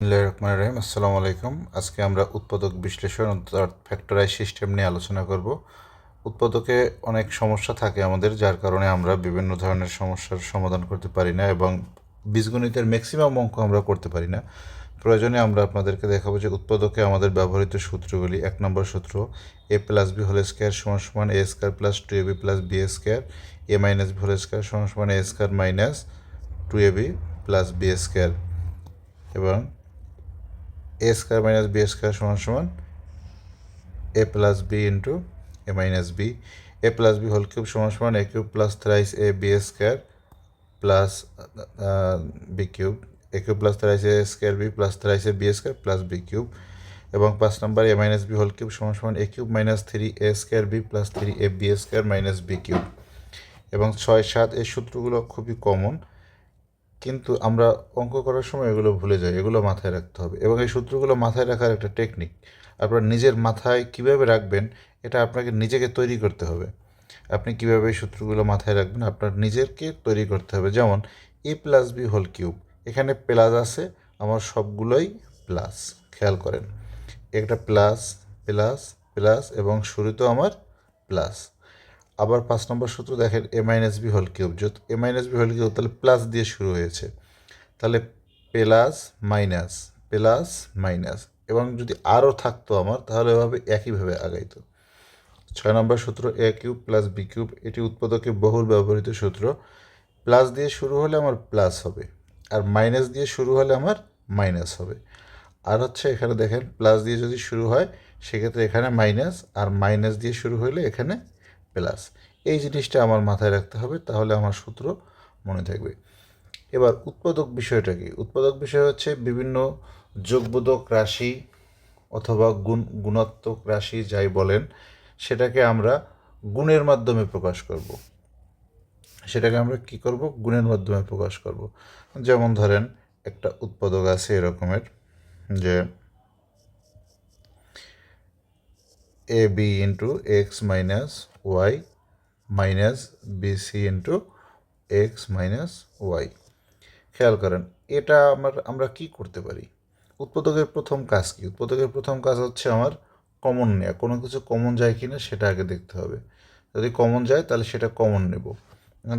রহমানির রহিম। আসসালামু আলাইকুম। আজকে আমরা উৎপাদক বিশ্লেষণ অর্থাৎ ফ্যাক্টরাইজ সিস্টেম নিয়ে আলোচনা করব। উৎপাদকে অনেক সমস্যা থাকে আমাদের, যার কারণে আমরা বিভিন্ন ধরনের সমস্যার সমাধান করতে পারি না এবং বীজগণিতের ম্যাক্সিমাম অঙ্ক আমরা করতে পারি না। প্রয়োজনে আমরা আপনাদেরকে দেখাবো যে উৎপাদকে আমাদের ব্যবহৃত সূত্রগুলি, এক নম্বর সূত্র A plus B whole square সমান সমান A square plus two A B plus B square A minus B whole square সমান সমান A square minus two A B plus B square এবং A square minus B square সমান সমান A plus B into A minus B A plus B whole cube সমান সমান A cube plus thrice A B square plus B cube A cube plus thrice A square B plus thrice A B square plus B cube এবং পাঁচ নম্বর A minus B whole cube সমান সমান A cube minus three A square B plus three A B square minus B cube এবং ছয় সাত এই সূত্রগুলো খুবই কমন কিন্তু আমরা অঙ্ক করার সময় এগুলো ভুলে যাই, এগুলো মাথায় রাখতে হবে। এবং এই সূত্রগুলো মাথায় রাখার একটা টেকনিক আপনার নিজের মাথায় কীভাবে রাখবেন, এটা আপনাকে নিজেকে তৈরি করতে হবে। আপনি কীভাবে এই সূত্রগুলো মাথায় রাখবেন, আপনার নিজেরকে তৈরি করতে হবে। যেমন A plus B whole cube এখানে প্লাস আছে, আমার সবগুলোই প্লাস খেয়াল করেন। একটা প্লাস প্লাস প্লাস এবং শুরুতেও আমার প্লাস আবার পাঁচ নম্বর সূত্র দেখেন A minus B whole cube যত A minus B whole cube তাহলে প্লাস দিয়ে শুরু হয়েছে। তাহলে প্লাস মাইনাস প্লাস মাইনাস এবং যদি আরও থাকতো আমার, তাহলে এভাবে একইভাবে আগাইতো। ছয় নম্বর সূত্র A cube plus B cube এটি উৎপাদকে বহুল ব্যবহৃত সূত্র। প্লাস দিয়ে শুরু হলে আমার প্লাস হবে। আর মাইনাস দিয়ে শুরু হলে আমার মাইনাস হবে। আর হচ্ছে এখানে দেখেন প্লাস দিয়ে যদি শুরু হয়, সেক্ষেত্রে এখানে মাইনাস আর মাইনাস দিয়ে শুরু হলে এখানে প্লাস এই জিনিসটা আমার মাথায় রাখতে হবে, তাহলে আমার সূত্র মনে থাকবে। এবার উৎপাদক বিষয়টা কি? উৎপাদক বিষয় হচ্ছে বিভিন্ন যোগবোধক রাশি অথবা গুণ, গুণাত্মক রাশি যাই বলেন, সেটাকে আমরা গুণের মাধ্যমে প্রকাশ করব। সেটাকে আমরা কি করব? গুণের মাধ্যমে প্রকাশ করব। যেমন ধরেন একটা উৎপাদক আছে এরকমের যে A B into X minus Y minus B BC into X minus Y খেয়াল করেন, এটা আমার, আমরা কি করতে পারি? উৎপাদকের প্রথম কাজ কি? উৎপাদকের প্রথম কাজ হচ্ছে আমার কমন নেওয়া কোনো কিছু কমন যায় কি না সেটা আগে দেখতে হবে। যদি কমন যায় তাহলে সেটা কমন নেব।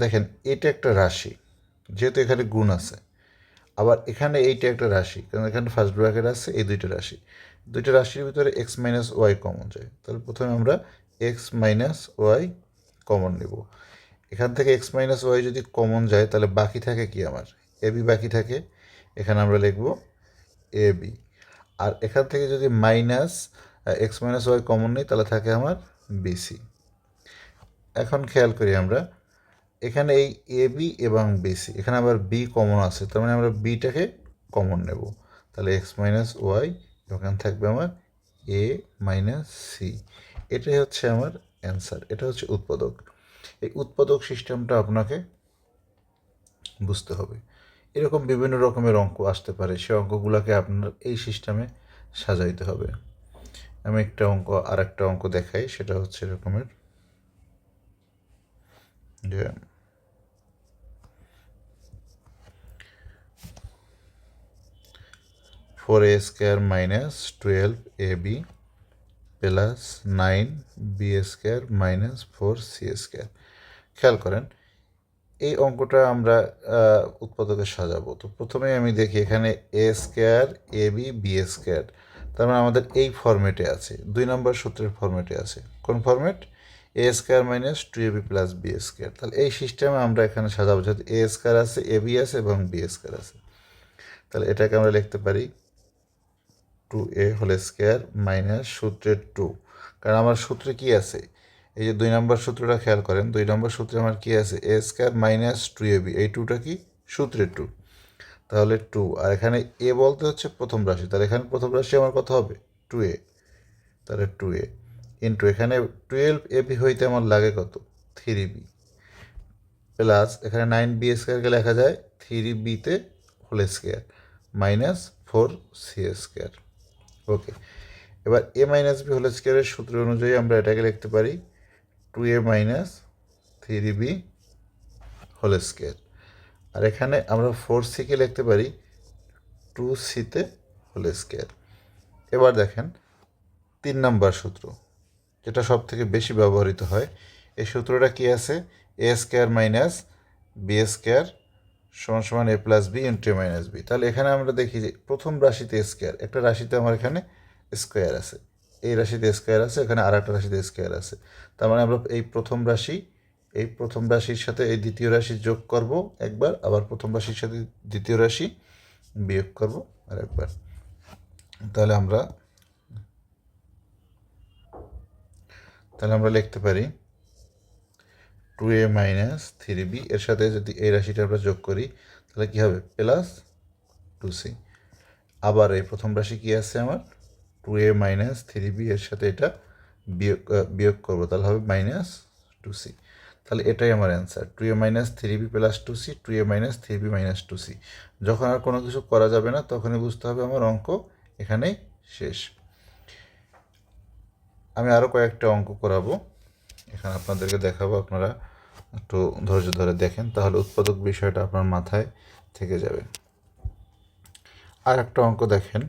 দেখেন, এটা একটা রাশি, যেহেতু এখানে গুণ আছে। আবার এখানে এইটা একটা রাশি, কারণ এখানে ফার্স্ট ব্র্যাকেট আছে, এই দুইটা রাশি। দুইটা রাশির ভিতরে এক্স মাইনাস ওয়াই কমন যায় তাহলে প্রথমে আমরা এক্স মাইনাস ওয়াই কমন নেব। এখান থেকে এক্স মাইনাস ওয়াই যদি কমন যায়, তাহলে বাকি থাকে কি আমার? এ বি বাকি থাকে। এখানে আমরা লিখব এ বি আর এখান থেকে যদি minus X minus Y common নেই, তাহলে থাকে আমার বিসি এখন খেয়াল করি আমরা, এখানে এই এ বি এবং বিসি এখানে আবার বি কমন আছে, তার মানে আমরা বিটাকে কমন নেব। তাহলে এক্স মাইনাস ওয়াই এখানে থাকবে আমার এ মাইনাস সি এটাই হচ্ছে আমার অ্যান্সার এটা হচ্ছে উৎপাদক। এই উৎপাদক সিস্টেমটা আপনাকে বুঝতে হবে। এরকম বিভিন্ন রকমের অঙ্ক আসতে পারে, সে অঙ্কগুলোকে আপনার এই সিস্টেমে সাজাইতে হবে। আমি একটা অঙ্ক আর একটা অঙ্ক দেখাই, সেটা হচ্ছে এরকমের। যে four A square minus twelve A B plus nine B square minus four C square. খেয়াল করেন, এই অঙ্কটা আমরা উৎপাদকে সাজাবো। তো প্রথমে আমি দেখি এখানে A square, A B B square. তার মানে আমাদের এই ফর্মেটে আছে, দুই নম্বর সূত্রের ফর্মেটে আছে। কোন format? A square minus two A B plus B square. তাহলে এই সিস্টেমে আমরা এখানে সাজাবো, যেহেতু এ স্কোয়ার আছে, এ বি আছে এবং বি স্কোয়ার আছে। তাহলে এটাকে আমরা লিখতে পারি two A whole square minus সূত্রের টু। কারণ আমার সূত্রে কি আছে? এই যে দুই নম্বর সূত্রটা খেয়াল করেন, দুই নম্বর সূত্রে আমার কি আছে? A square minus two A B. এই টুটা কি? সূত্রের টু। তাহলে টু। আর এখানে এ বলতে হচ্ছে প্রথম রাশি। তাহলে এখানে প্রথম রাশি আমার কত হবে? Two A. তাহলে টু এ। ইন্টু এখানে টুয়েলভ এ বি হইতে আমার লাগে কত? Three B. প্লাস এখানে নাইন বি স্কোয়ারকে লেখা যায় থ্রি বিতে whole square minus four C square. Okay এবার এ মাইনাস বি হোল স্কোয়ারের সূত্র অনুযায়ী আমরা এটাকে লিখতে পারি two A minus three B whole square আর এখানে আমরা ফোর সিকে লিখতে পারি টু সিতে হোল স্কোয়ার এবার দেখেন তিন নাম্বার সূত্র, যেটা সব থেকে বেশি ব্যবহৃত হয়। এই সূত্রটা কি আছে? A square minus B square সমান সমান A plus B into A minus B তাহলে এখানে আমরা দেখি যে প্রথম রাশিতে স্কোয়ার একটা রাশিতে আমার এখানে স্কোয়ার আছে। এই রাশিতে স্কোয়ার আছে, এখানে আর একটা রাশিতে স্কোয়ার আছে। তার মানে আমরা এই প্রথম রাশি, এই প্রথম রাশির সাথে এই দ্বিতীয় রাশি যোগ করব একবার, আবার প্রথম রাশির সাথে দ্বিতীয় রাশি বিয়োগ করব আর একবার তাহলে আমরা তাহলে আমরা লিখতে পারি two A minus three B এর সাথে যদি এই রাশিটা আমরা যোগ করি, তাহলে কী হবে? Plus two C. আবার এই প্রথম রাশি কী আছে আমার? Two A minus three B এর সাথে এটা বিয়োগ বিয়োগ করব, তাহলে হবে মাইনাস টু সি। তাহলে এটাই আমার answer. Two A minus three B plus two C, two A minus three B minus two C. যখন আর কোনো কিছু করা যাবে না, তখনই বুঝতে হবে আমার অঙ্ক এখানেই শেষ। আমি আরও কয়েকটা অঙ্ক করাবো। এখানে আপনাদেরকে দেখাবো আপনারা একটু ধৈর্য ধরে দেখেন, তাহলে উৎপাদক বিষয়টা আপনার মাথায় থেকে যাবে। আর একটা অঙ্ক দেখেন।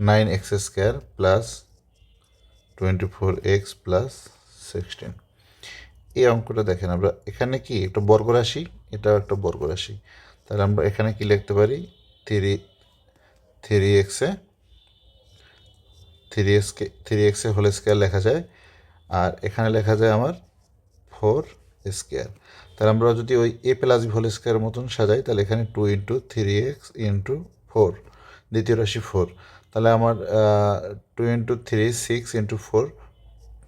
Nine X square plus twenty four X plus sixteen. এই অঙ্কটা দেখেন আমরা, এখানে কি একটা বর্গরাশি? এটাও একটা বর্গরাশি। তাহলে আমরা এখানে কি লিখতে পারি? থ্রি থ্রি এক্সে থ্রি এক্সকে থ্রি এক্সে হোল স্কোয়ার লেখা যায়। আর এখানে লেখা যায় আমার ফোর স্কোয়ার তাহলে আমরা যদি ওই A plus B whole square মতন সাজাই, তাহলে এখানে two into three X into four দ্বিতীয় রাশি ফোর তাহলে আমার two into three six into four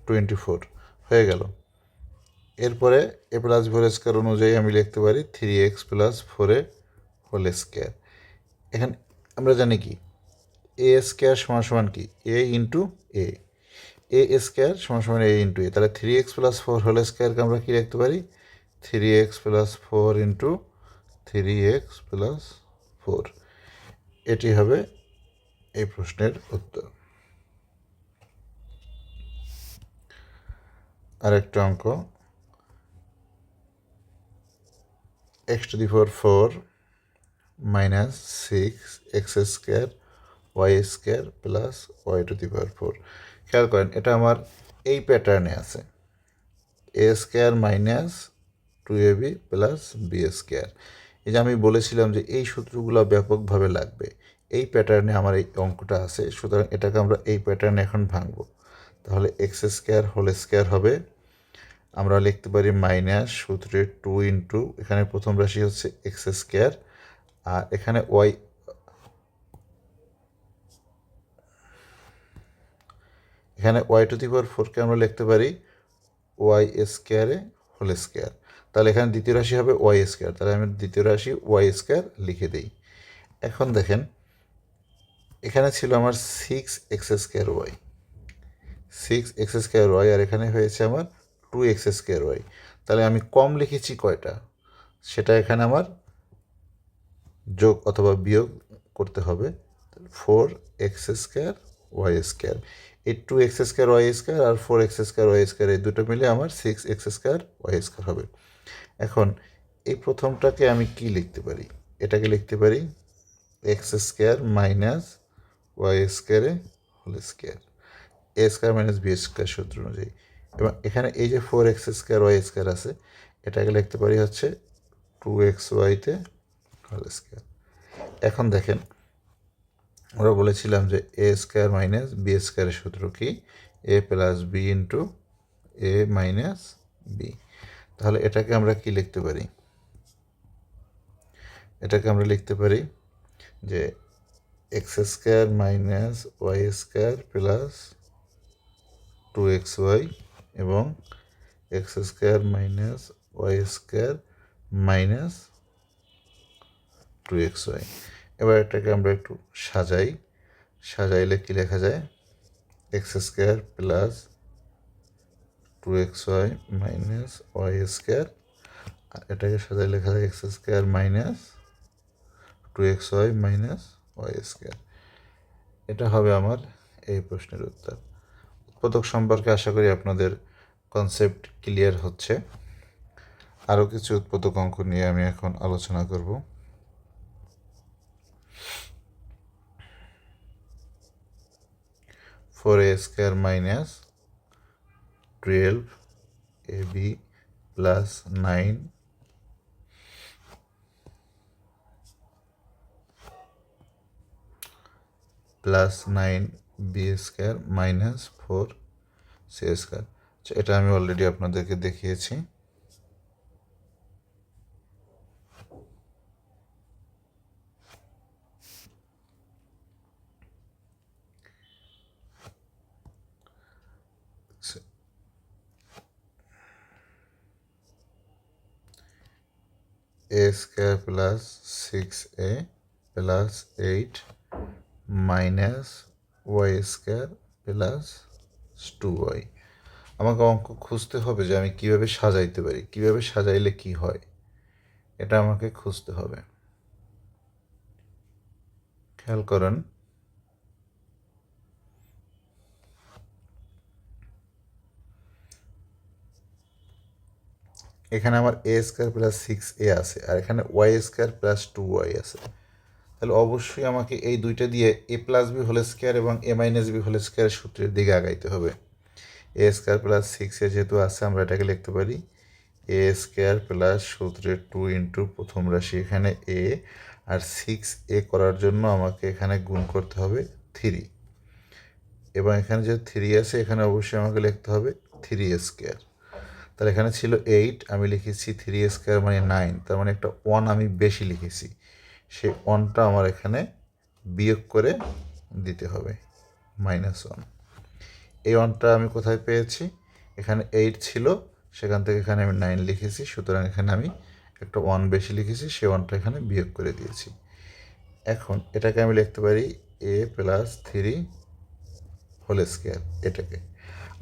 twenty four হয়ে গেল। এরপরে এ প্লাস ভোল স্কোয়ার অনুযায়ী আমি লিখতে পারি থ্রি এক্স প্লাস ফোরে হোল স্কোয়ার এখানে আমরা জানি কি? এ স্কোয়ার সমান সমান কি? এ ইন্টু এ এ স্কোয়ার সমান সমান এ ইন্টু এ তাহলে three X plus four whole স্কোয়ারকে আমরা কী রাখতে পারি? Three X plus four into three X plus four এটি হবে এই প্রশ্নের উত্তর। আরেকটা অঙ্ক। X to the four four minus six X square Y square plus Y to the power four খেয়াল করেন, এটা আমার এই প্যাটার্নে আছে। A square minus two A B plus B square এই যে আমি বলেছিলাম যে এই সূত্রগুলো ব্যাপকভাবে লাগবে, এই প্যাটার্নে আমার এই অঙ্কটা আছে, সুতরাং এটাকে আমরা এই প্যাটার্নে এখন ভাঙবো। তাহলে এক্স স্কোয়ার হোল স্কোয়ার হবে, আমরা লিখতে পারি মাইনাস সূত্রে টু ইন্টু এখানে প্রথম রাশি হচ্ছে এক্স স্কোয়ার আর এখানে ওয়াই এখানে ওয়াই টু দি পাওয়ার ফোরকে আমরা লিখতে পারি ওয়াই স্কোয়ারে হোল স্কোয়ার। তাহলে এখানে দ্বিতীয় রাশি হবে ওয়াই স্কোয়ার। তাহলে আমি দ্বিতীয় রাশি ওয়াই স্কোয়ার লিখে দিই। এখন দেখেন, এখানে ছিল আমার six X square Y six X square Y আর এখানে হয়েছে আমার টু এক্স স্কোয়ার ওয়াই তাহলে আমি কম লিখেছি কয়টা? সেটা এখানে আমার যোগ অথবা বিয়োগ করতে হবে four X square Y square এই two X square Y square আর four X square Y square এই দুটো মিলে আমার six X square Y square হবে। এখন এই প্রথমটাকে আমি কি লিখতে পারি? এটাকে লিখতে পারি এক্স স্কোয়ার মাইনাস ওয়াই স্কোয়ারে whole square A square minus B square সূত্র অনুযায়ী। এবং এখানে এই যে four X square Y square আছে, এটাকে লিখতে পারি হচ্ছে টু এক্স ওয়াইতে হোল স্কোয়ার এখন দেখেন আমরা বলেছিলাম যে এ স্কোয়ার মাইনাস বি স্কোয়ারের সূত্র কি? A plus B into A minus B তাহলে এটাকে আমরা কি লিখতে পারি? এটাকে আমরা লিখতে পারি যে x square minus y square plus two x y এবং x square minus y square minus two x y. এবার এটাকে আমরা একটু সাজাই। সাজাইলে কি লেখা যায়? X square plus two x y minus y square. আর এটাকে সাজাই লেখা যায় x square minus two x y minus y square. এটা হবে আমার এই প্রশ্নের উত্তর। উৎপাদক সম্পর্কে আশা করি আপনাদের কনসেপ্ট ক্লিয়ার হচ্ছে। আরও কিছু উৎপাদক অঙ্ক নিয়ে আমি এখন আলোচনা করব। Four a square minus twelve a b plus nine plus nine b square minus four c square. এটা আমি অলরেডি আপনাদেরকে দেখিয়েছি। A square plus six a plus eight minus y square plus two y আমাকে অঙ্ক খুঁজতে হবে যে আমি কীভাবে সাজাইতে পারি। কীভাবে সাজাইলে কি হয়? এটা আমাকে খুঁজতে হবে। খেয়াল করেন। এখানে আমার a square plus six a আছে, আর এখানে y square plus two y আছে। তাহলে অবশ্যই আমাকে এই দুইটা দিয়ে a plus b whole square এবং a minus b whole square সূত্রের দিকে আগাইতে হবে। A square plus six a যেহেতু আছে, আমরা এটাকে লিখতে পারি এ স্কোয়ার প্লাস সূত্রের টু ইন্টু প্রথম রাশি এখানে এ আর সিক্স এ করার জন্য আমাকে এখানে গুণ করতে হবে থ্রি এবং এখানে যে থ্রি আছে, এখানে অবশ্যই আমাকে লিখতে হবে থ্রি স্কোয়ার তাহলে এখানে ছিল এইট আমি লিখেছি থ্রি স্কোয়ার মানে নাইন তার মানে একটা ওয়ান আমি বেশি লিখেছি। সেই ওয়ানটা আমার এখানে বিয়োগ করে দিতে হবে মাইনাস ওয়ান এই ওয়ানটা আমি কোথায় পেয়েছি? এখানে এইট ছিল, সেখান থেকে এখানে আমি নাইন লিখেছি, সুতরাং এখানে আমি একটা ওয়ান বেশি লিখেছি সেই ওয়ানটা এখানে বিয়োগ করে দিয়েছি। এখন এটাকে আমি লিখতে পারি a plus three whole square এটাকে।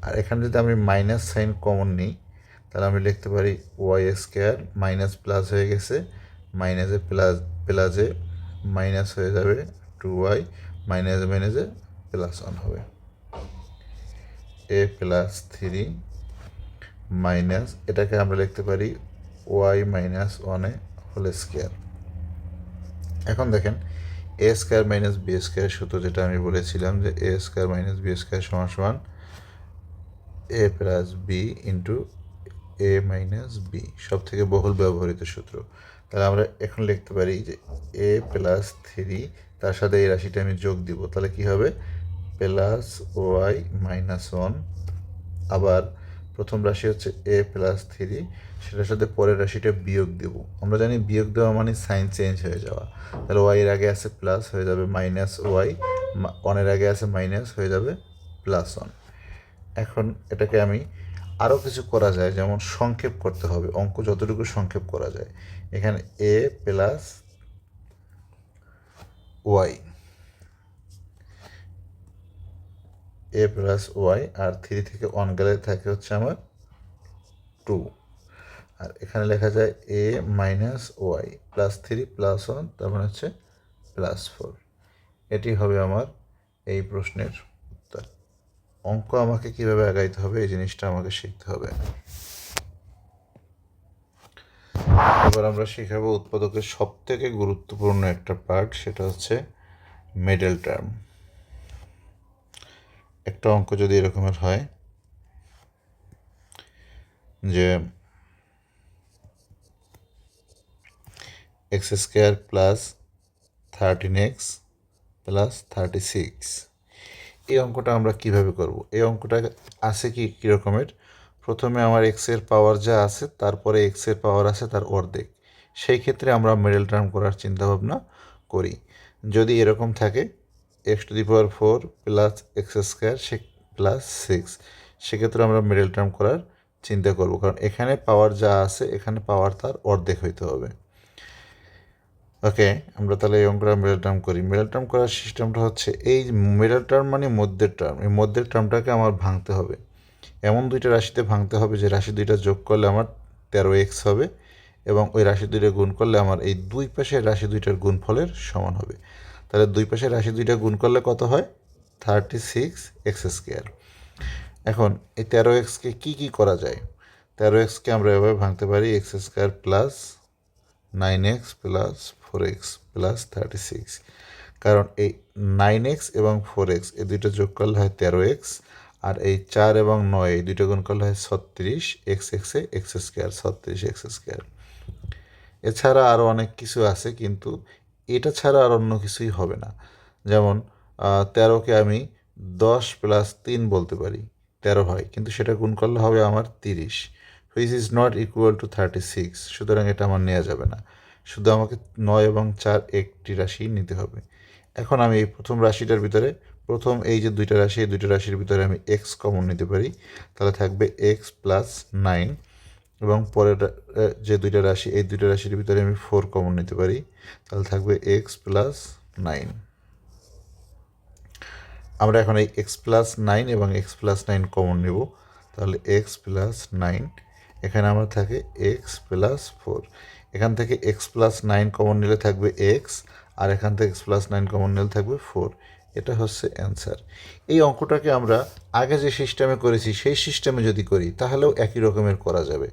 আর এখানে যদি আমি মাইনাস সাইন কমন নিই তাহলে আমি লিখতে পারি ওয়াই স্কোয়ার মাইনাস প্লাস হয়ে গেছে মাইনাসে প্লাস প্লাসে মাইনাস হয়ে যাবে টু ওয়াই মাইনাসে মাইনাসে প্লাস ওয়ান হবে। এ প্লাস থ্রি মাইনাস এটাকে আমরা লিখতে পারি ওয়াই মাইনাস ওয়ানে হোল স্কোয়ার এখন দেখেন a square minus b square সূত্র যেটা আমি বলেছিলাম যে a square minus b square সমান সমান a plus b into a minus b সব থেকে বহুল ব্যবহৃত সূত্র। তাহলে আমরা এখন লিখতে পারি যে এ প্লাস থ্রি তার সাথে এই রাশিটা আমি যোগ দিব। তাহলে কি হবে? প্লাস ওয়াই মাইনাস ওয়ান আবার প্রথম রাশি হচ্ছে এ প্লাস থ্রি সেটার সাথে পরের রাশিটা বিয়োগ দেব। আমরা জানি বিয়োগ দেওয়া মানে সাইন চেঞ্জ হয়ে যাওয়া। তাহলে ওয়াইয়ের আগে আছে প্লাস হয়ে যাবে মাইনাস ওয়াই ওয়ানের আগে আছে মাইনাস হয়ে যাবে প্লাস ওয়ান এখন এটাকে আমি আরও কিছু করা যায়, যেমন সংক্ষেপ করতে হবে, অঙ্ক যতটুকু সংক্ষেপ করা যায়। এখানে a plus y a plus y R three থেকে ওয়ান গেলে থাকে হচ্ছে আমার টু আর এখানে লেখা যায় a minus y plus three plus one তার মানে হচ্ছে প্লাস ফোর এটি হবে আমার এই প্রশ্নের অঙ্ক আমাকে কীভাবে আগাইতে হবে, এই জিনিসটা আমাকে শিখতে হবে। এবার আমরা শেখাবো উৎপাদকের সব থেকে গুরুত্বপূর্ণ একটা পার্ট সেটা হচ্ছে মিডল টার্ম একটা অঙ্ক যদি এরকমের হয়, যে x square plus thirteen x plus thirty six এই অঙ্কটা আমরা কীভাবে করব? এই অঙ্কটা আছে কি কীরকমের? প্রথমে আমার এক্সের পাওয়ার যা আছে, তারপরে এক্সের পাওয়ার আছে, তার অর্ধেক। সেই ক্ষেত্রে আমরা মিডল টার্ম করার চিন্তাভাবনা করি। যদি এরকম থাকে x to the power four plus x square say plus six সেক্ষেত্রে আমরা মিডল টার্ম করার চিন্তা করব। কারণ এখানে পাওয়ার যা আছে, এখানে পাওয়ার তার অর্ধেক হইতে হবে। ওকে আমরা তাহলে এই অঙ্কটা মিডল টার্ম করি। মিডল টার্ম করার সিস্টেমটা হচ্ছে এই মিডল টার্ম মানে মধ্যের টার্ম এই মধ্যের টার্মটাকে আমার ভাঙতে হবে। এমন দুইটা রাশিতে ভাঙতে হবে যে রাশি দুইটা যোগ করলে আমার তেরো এক্স হবে এবং ওই রাশি দুইটা গুণ করলে আমার এই দুই পাশের রাশি দুইটার গুণফলের সমান হবে। তাহলে দুই পাশের রাশি দুইটা গুণ করলে কত হয়? থার্টি সিক্স এক্স স্কোয়ার এখন এই তেরো এক্সকে কী কী করা যায়? তেরো এক্সকে আমরা এভাবে ভাঙতে পারি x square plus nine x plus four x plus thirty six কারণ এই নাইন এক্স এবং ফোর এক্স এই দুইটা যোগ করলে হয় তেরো এক্স আর এই চার এবং নয়, এই দুইটা গুণ করলে হয় ছত্রিশ। এক্স এক্সে এক্স স্কোয়ার ছত্রিশ এক্স স্কোয়ার এছাড়া আরও অনেক কিছু আছে, কিন্তু এটা ছাড়া আর অন্য কিছুই হবে না। যেমন তেরোকে আমি দশ প্লাস তিন বলতে পারি, তেরো হয়। কিন্তু সেটা গুণ করলে হবে আমার তিরিশ which is not equal to thirty six সুতরাং এটা আমার নেওয়া যাবে না। শুধু আমাকে নয় এবং চার একটি রাশি নিতে হবে। এখন আমি এই প্রথম রাশিটার ভিতরে, প্রথম এই যে দুইটা রাশি, এই দুইটা রাশির ভিতরে আমি এক্স কমন নিতে পারি। তাহলে থাকবে এক্স প্লাস নাইন এবং পরের যে দুইটা রাশি, এই দুইটা রাশির ভিতরে আমি ফোর কমন নিতে পারি। তাহলে থাকবে এক্স প্লাস নাইন আমরা এখন এই এক্স প্লাস নাইন এবং এক্স প্লাস নাইন কমন নেব। তাহলে এক্স প্লাস নাইন এখানে আমার থাকে এক্স প্লাস ফোর এখান থেকে এক্স প্লাস নাইন কমন নিলে থাকবে এক্স আর এখান থেকে এক্স প্লাস নাইন কমন নিলে থাকবে ফোর এটা হচ্ছে অ্যান্সার এই অঙ্কটাকে আমরা আগে যে সিস্টেমে করেছি, সেই সিস্টেমে যদি করি, তাহলেও একই রকমের করা যাবে।